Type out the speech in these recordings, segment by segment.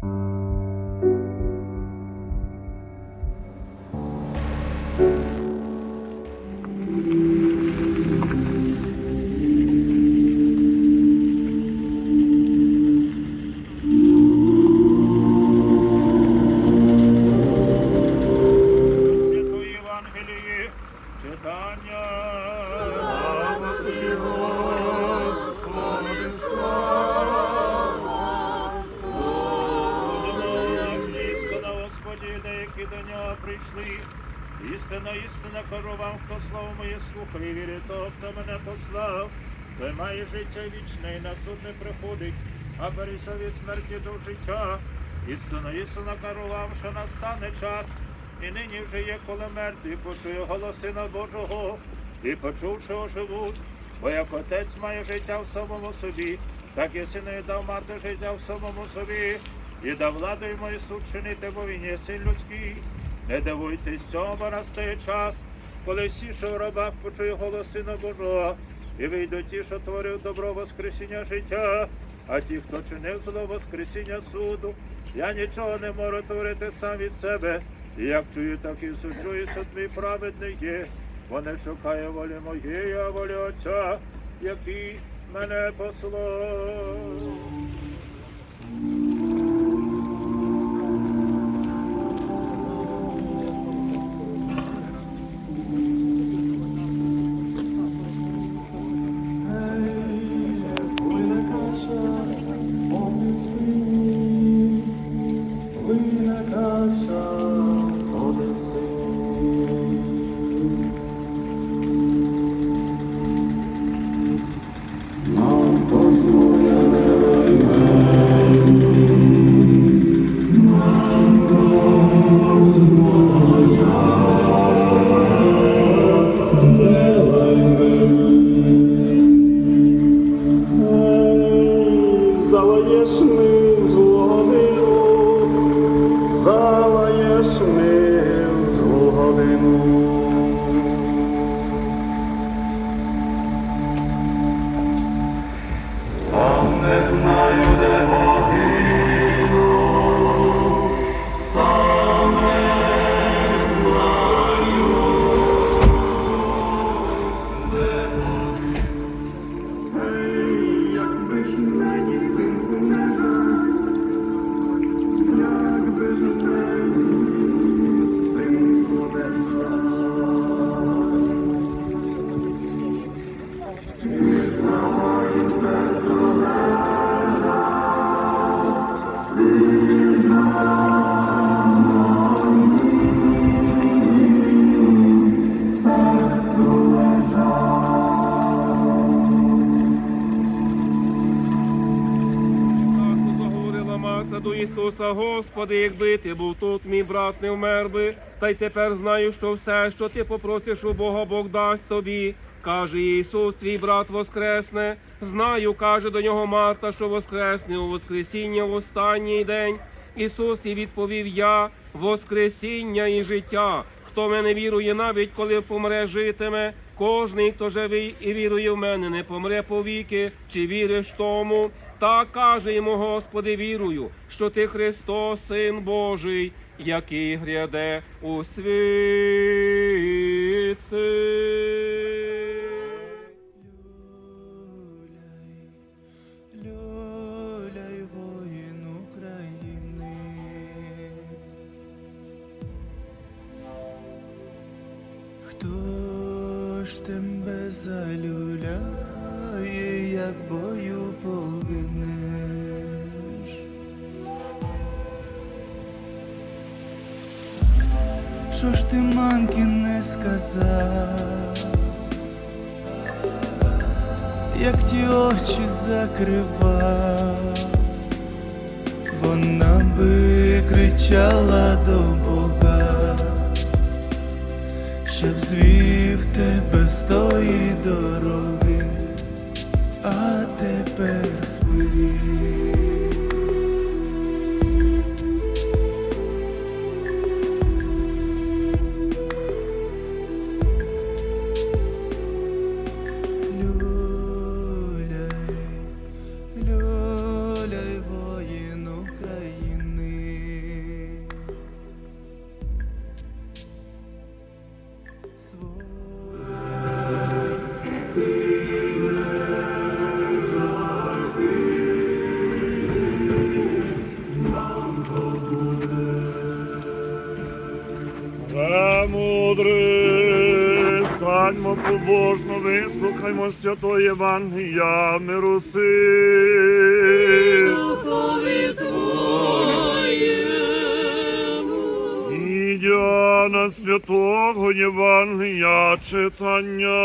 Святої Істина, істина кажу вам, хто слово моє слухає, вірить того, хто мене послав, той має життя вічне і на суд не приходить, а перейшов із смерті до життя. Істина, істина кажу вам, що настане час, і нині вже є, коли мертві почує голос Сина Божого, і почувши оживуть. Бо як отець має життя в самому собі, так і сину дав мати життя в самому собі, і дав владу йому і суд чинити, бо він є син людський. Не дивуйтесь цього, бо настає час, коли всі, що в рабах почує голос Сина Божого, і вийдуть ті, що творив добро Воскресіння життя, а ті, хто чинив зло Воскресіння суду. Я нічого не можу творити сам від себе, і як чую, так і суджу, і суд мій праведний. Бо шукає волі моєї, а волі Отця, який мене послав. Senhor. До Господи, якби ти був тут, мій брат не вмер би, та й тепер знаю, що все, що ти попросиш у Бога, Бог дасть тобі. Каже Ісус, твій брат воскресне. Знаю, каже до нього Марта, що воскресне у Воскресіння в останній день. Ісус і відповів я, Воскресіння і життя. Хто мене вірує, навіть коли помре, житиме. Кожний, хто живий і вірує в мене, не помре повіки, чи віриш тому. Так каже йому, Господи, вірую, що ти Христос, Син Божий, який гряде у України. Хто ж тебе залюляє, як бою погинеш? Що ж ти мамки не сказав? як ті очі закривав, вона би кричала до Бога, щоб звів тебе з тої дороги, тепер спи. Станьмо побожно, вислухаймо святої Євангелія, миру сил. Ідя на святого Євангелія читання.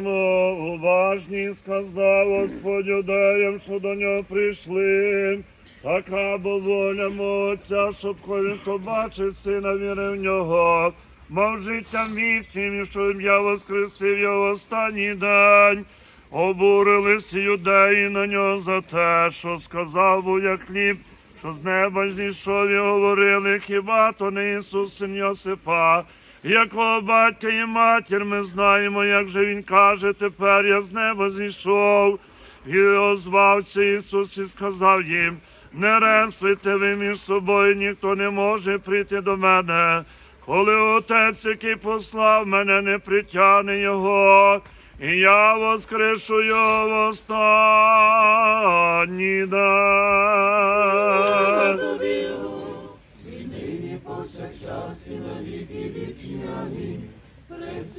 Будьмо уважні, сказав Господь юдеям, що до нього прийшли. Така бо воля Отця, щоб кожен, хто бачить сина, віри в нього, мав життя вічним, і що я воскресив його останній день. Обурились юдеї на нього за те, що сказав був як хліб, що з неба зійшов і говорили, хіба то не Ісус, син Йосипа, якого батька і матір ми знаємо, як же він каже, тепер я з неба зійшов. І озвався Ісус і сказав їм, не ренствуйте ви між собою, ніхто не може прийти до мене, коли Отець, який послав мене, не притягне його, і я воскрешу його в останній день.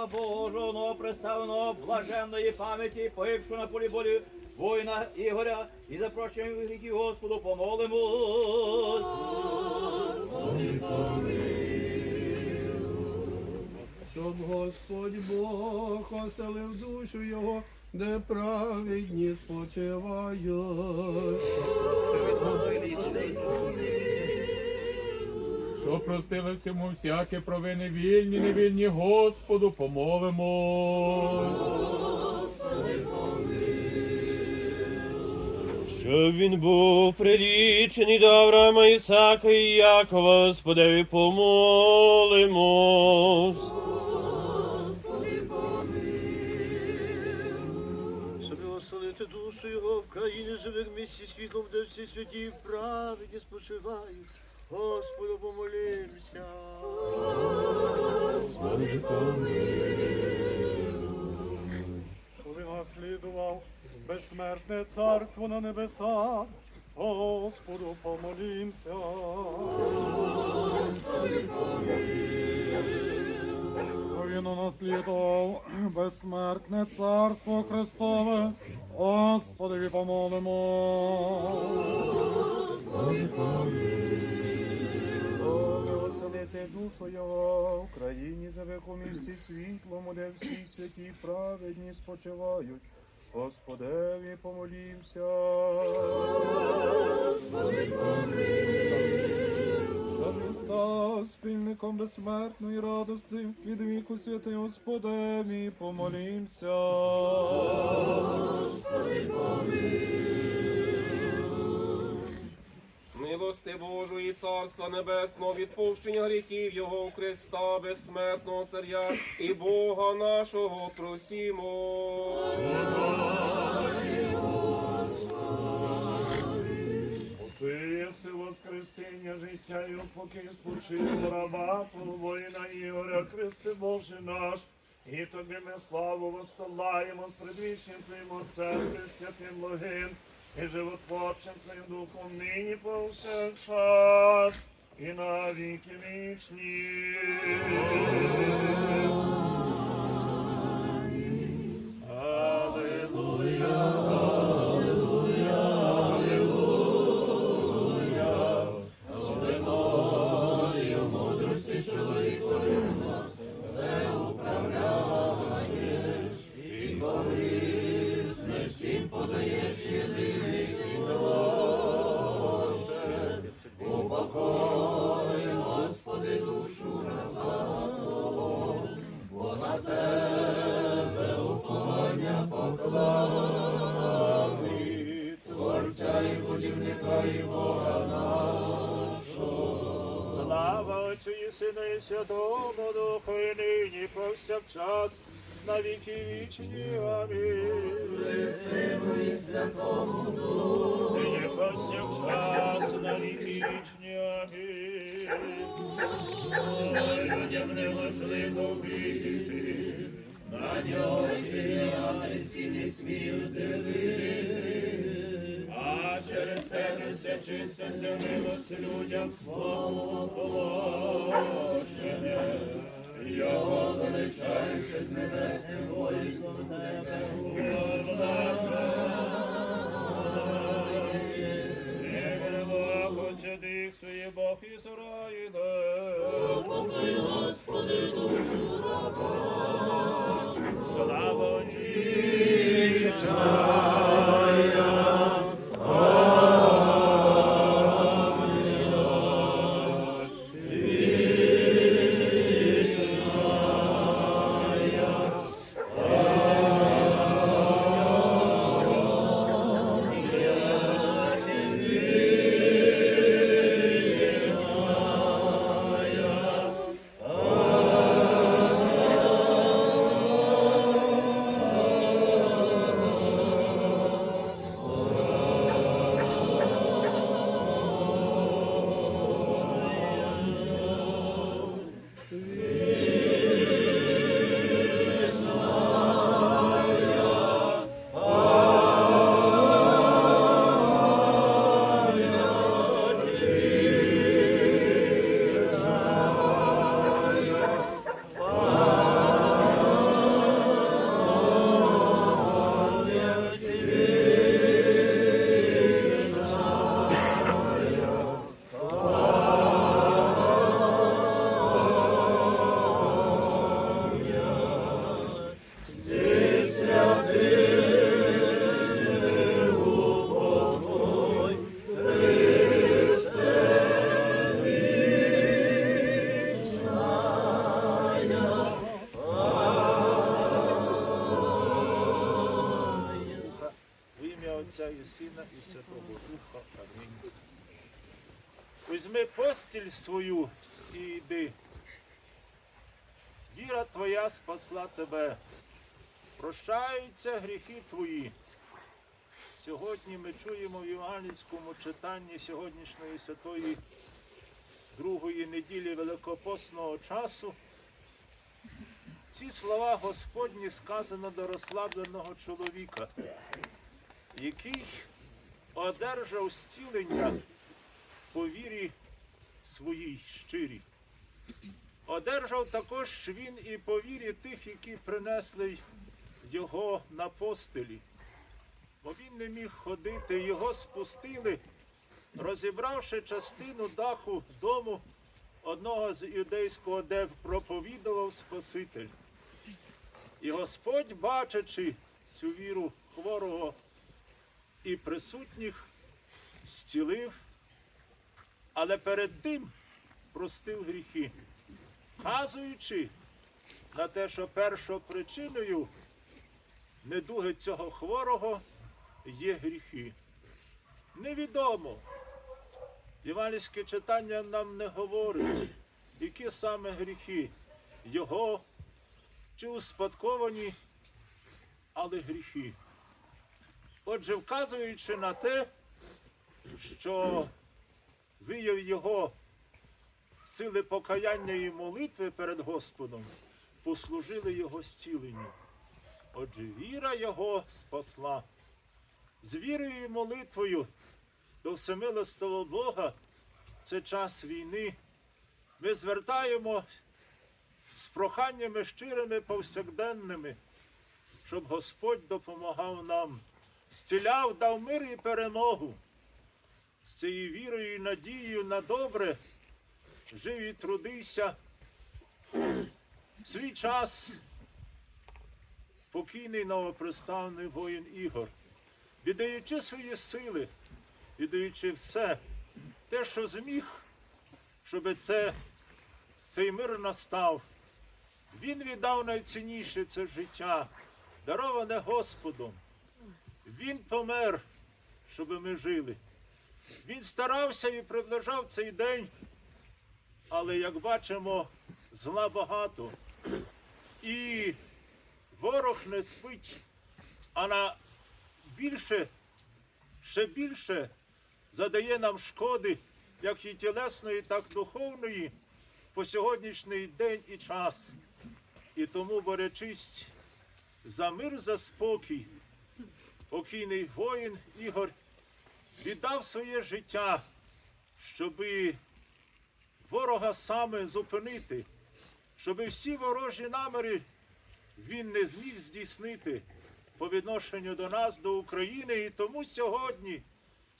За раба Божого представленого блаженної пам'яті, погибшого на полі болі воїна Ігоря і запрошуємо гріхів Господу, помолимось. щоб Господь Бог оселив душу його, де праведні спочивають. Що простили всьому всяке провини вільні, невільні, Господу помолимо. Щоб він був прилічений до Авраама, Ісака і Якова, Господеві помолимось. Щоб оселити душу його в країні живих місці світлом, де всі святі праведні спочивають. Господу помолімся. Коли наслідував безсмертне царство на небесах, Господу помолімся. Він унаслідував безсмертне царство Христове, Господові помолимо. Оселити душу його в країні живих у місті світлому, де всі святі праведні спочивають. Господеві помолімся. Він став спільником безсмертної радости від віку святий Господеві помолімся. Милости Божої, Царства Небесного, відпущення гріхів Його Христа, безсмертного Царя і Бога нашого просімо. Ти життя і поки спочив раба воїна Ігоря, Христе Боже наш. І тобі ми славу воссилаємо з предвічним Твоїм Отцем, Пресвятим Логин, і животворчим Твоїм Духом нині повсякчас, і на віки вічні. І Святому Духу, і нині повсякчас, на віки вічні. Амінь. Сину і Святому Духу, повсякчас, на віки вічні. Амінь. Людям неможливо вийти, на нього ще не смів а через тебе милость людям слово положення. Його величаючи з небесним воїнством тебе Не глибоко сидих своє Бог Ізраїля. Постіль свою і йди. Віра твоя спасла тебе. Прощаються гріхи твої. Сьогодні ми чуємо в Євангельському читанні сьогоднішньої святої другої неділі Великопосного часу. Ці слова Господні сказано до розслабленого чоловіка, який одержав зцілення по вірі своїй щирій. Одержав також він і по вірі тих, які принесли його на постелі. Бо він не міг ходити, його спустили, розібравши частину даху дому одного з юдейського, де проповідував Спаситель. І Господь, бачачи цю віру хворого і присутніх, зцілив, але перед тим простив гріхи, вказуючи на те, що першопричиною недуги цього хворого є гріхи. Невідомо. Євангельське читання нам не говорить, які саме гріхи його чи успадковані, але гріхи. Отже, вказуючи на те, що вияв його сили покаяння і молитви перед Господом, послужили його зціленню. Отже, віра його спасла. З вірою і молитвою до всемилостого Бога це час війни ми звертаємо з проханнями щирими повсякденними, щоб Господь допомагав нам, зціляв, дав мир і перемогу. З цією вірою і надією на добре жив і трудився свій час покійний новоприставний воїн Ігор, віддаючи свої сили, віддаючи все, те, що зміг, щоб це, цей мир настав. Він віддав найцінніше це життя, дароване Господом. Він помер, щоб ми жили. Він старався і приближав цей день, але як бачимо, зла багато. І ворог не спить, а на більше, ще більше задає нам шкоди, як і тілесної, так і духовної, по сьогоднішній день і час. І тому борючись за мир, за спокій, покійний воїн Ігор віддав своє життя, щоби ворога саме зупинити, щоби всі ворожі наміри він не зміг здійснити по відношенню до нас, до України. І тому сьогодні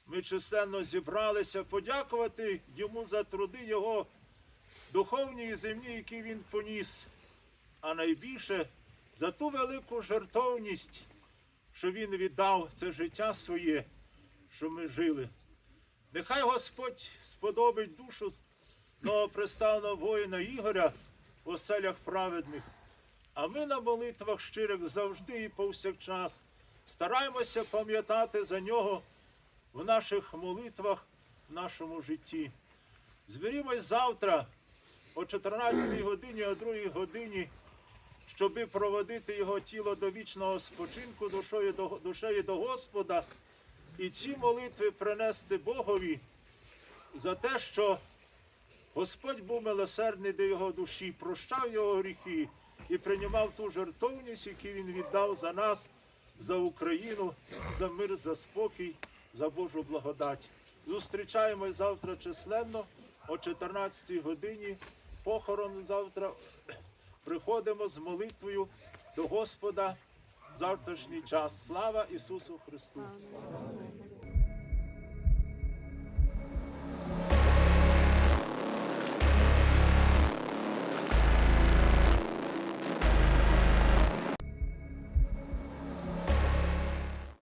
ми численно зібралися подякувати йому за труди його духовні і земні, які він поніс, а найбільше за ту велику жертовність, що він віддав це життя своє, що ми жили. Нехай Господь сподобить душу новоприставного воїна Ігоря в оселях праведних. А ми на молитвах щирих завжди і повсякчас стараємося пам'ятати за нього в наших молитвах, в нашому житті. Зберімось завтра о 14 годині, о 2 годині, щоби проводити його тіло до вічного спочинку, душою до, душею до Господа, і ці молитви принести Богові за те, що Господь був милосердний до його душі, прощав його гріхи і приймав ту жертовність, яку він віддав за нас, за Україну, за мир, за спокій, за Божу благодать. Зустрічаємось завтра численно о 14 годині. Похорон завтра. Приходимо з молитвою до Господа завтрашній час. Слава Ісусу Христу!